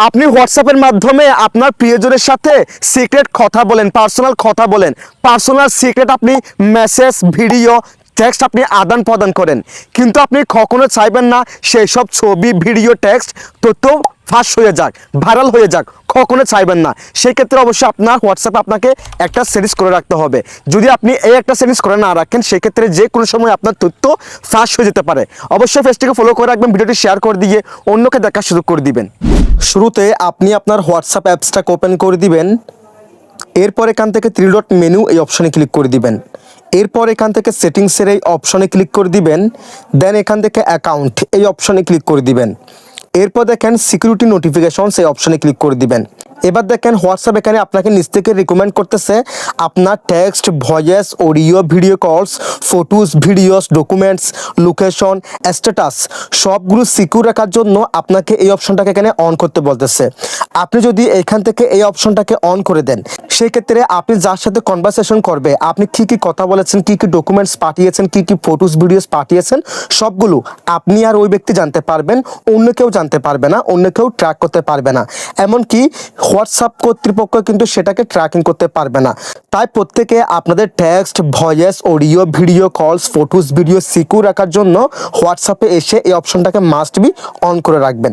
আপনি হোয়াটসঅ্যাপের মাধ্যমে আপনার প্রিয়জনের সাথে সিক্রেট কথা বলেন পার্সোনাল কথা বলেন। পার্সোনাল সিক্রেট আপনি মেসেজ ভিডিও টেক্সট আপনি আদান প্রদান করেন। কিন্তু আপনি কখনো চাইবেন না সেই সব ছবি ভিডিও টেক্সট তথ্য ফাঁস হয়ে যাক ভাইরাল হয়ে যাক। কখনো চাইবেন না। সেই ক্ষেত্রে অবশ্যই আপনার হোয়াটসঅ্যাপে আপনাকে একটা সেটিংস করে রাখতে হবে। যদি আপনি এই একটা সেটিংস করে না রাখেন, সেক্ষেত্রে যে কোনো সময় আপনার তথ্য ফাঁস হয়ে যেতে পারে। অবশ্যই ফেসটিকে ফলো করে রাখবেন, ভিডিওটি শেয়ার করে দিয়ে অন্যকে দেখার সুযোগ করে দিবেন। শুরুতে আপনি আপনার হোয়াটসঅ্যাপ অ্যাপসটাকে ওপেন করে দিবেন। এরপর এখান থেকে থ্রি ডট মেনু এই অপশানে ক্লিক করে দিবেন। এরপর এখান থেকে সেটিংসের এই অপশনে ক্লিক করে দিবেন দেন এখান থেকে অ্যাকাউন্ট এই অপশনে ক্লিক করে দিবেন। এরপর দেখেন সিকিউরিটি নোটিফিকেশন সেই অপশনে ক্লিক করে দিবেন। এবার দেখেন হোয়াটসঅ্যাপ এখানে আপনাকে নিচ থেকে রিকমেন্ড করতেছে আপনার text voice audio video calls photos videos documents location status সবগুলো সিকিউর রাখার জন্য আপনাকে এই অপশনটাকে এখানে অন করতে বলতেছে। আপনি যদি এখান থেকে এই অপশনটাকে অন করে দেন সেই ক্ষেত্রে আপনি যার সাথে কনভারসেশন করবে, আপনি কি কি কথা বলেছেন, কি কি ডকুমেন্টস পাঠিয়েছেন, কি কি ফটোস ভিডিওস পাঠিয়েছেন, সবগুলো আপনি আর ওই ব্যক্তি জানতে পারবেন, অন্য কেউ জানতে পারবে না, অন্য কেউ ট্র্যাক করতে পারবে না। এমনকি হোয়াটসঅ্যাপ কর্তৃপক্ষ কিন্তু সেটাকে ট্র্যাকিং করতে পারবে না। তাই প্রত্যেকে আপনাদের text voice audio video calls photos video secure রাখার জন্য হোয়াটসঅ্যাপে এসে এই অপশনটাকে মাস্ট বি অন করে রাখবেন।